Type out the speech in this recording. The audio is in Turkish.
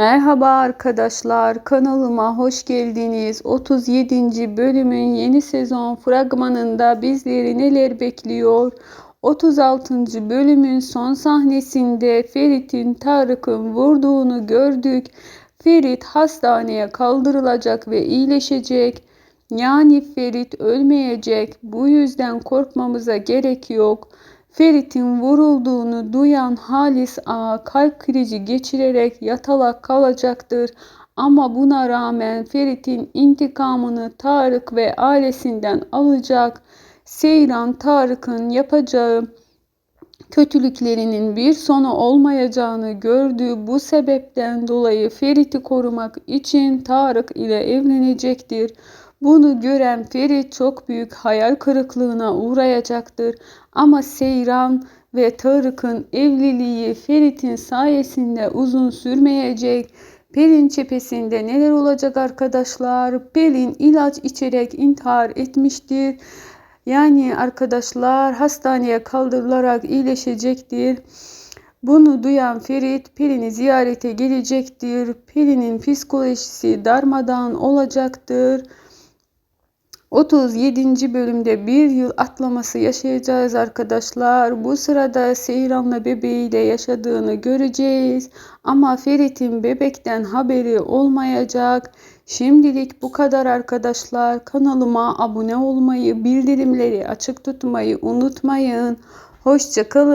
Merhaba arkadaşlar, kanalıma hoş geldiniz. 37. bölümün yeni sezon fragmanında bizleri neler bekliyor? 36. bölümün son sahnesinde Ferit'in Tarık'ın vurduğunu gördük. Ferit hastaneye kaldırılacak ve iyileşecek. Yani Ferit ölmeyecek. Bu yüzden korkmamıza gerek yok. Ferit'in vurulduğunu duyan Halis Ağa kalp krizi geçirerek yatalak kalacaktır. Ama buna rağmen Ferit'in intikamını Tarık ve ailesinden alacak. Seyran Tarık'ın yapacağı kötülüklerinin bir sonu olmayacağını gördüğü bu sebepten dolayı Ferit'i korumak için Tarık ile evlenecektir. Bunu gören Ferit çok büyük hayal kırıklığına uğrayacaktır. Ama Seyran ve Tarık'ın evliliği Ferit'in sayesinde uzun sürmeyecek. Pelin cephesinde neler olacak arkadaşlar? Pelin ilaç içerek intihar etmiştir. Yani arkadaşlar hastaneye kaldırılarak iyileşecektir. Bunu duyan Ferit Pelin'i ziyarete gelecektir. Pelin'in psikolojisi darmadağın olacaktır. 37. bölümde bir yıl atlaması yaşayacağız arkadaşlar. Bu sırada Seyran'la bebeğiyle yaşadığını göreceğiz. Ama Ferit'in bebekten haberi olmayacak. Şimdilik bu kadar arkadaşlar. Kanalıma abone olmayı, bildirimleri açık tutmayı unutmayın. Hoşçakalın.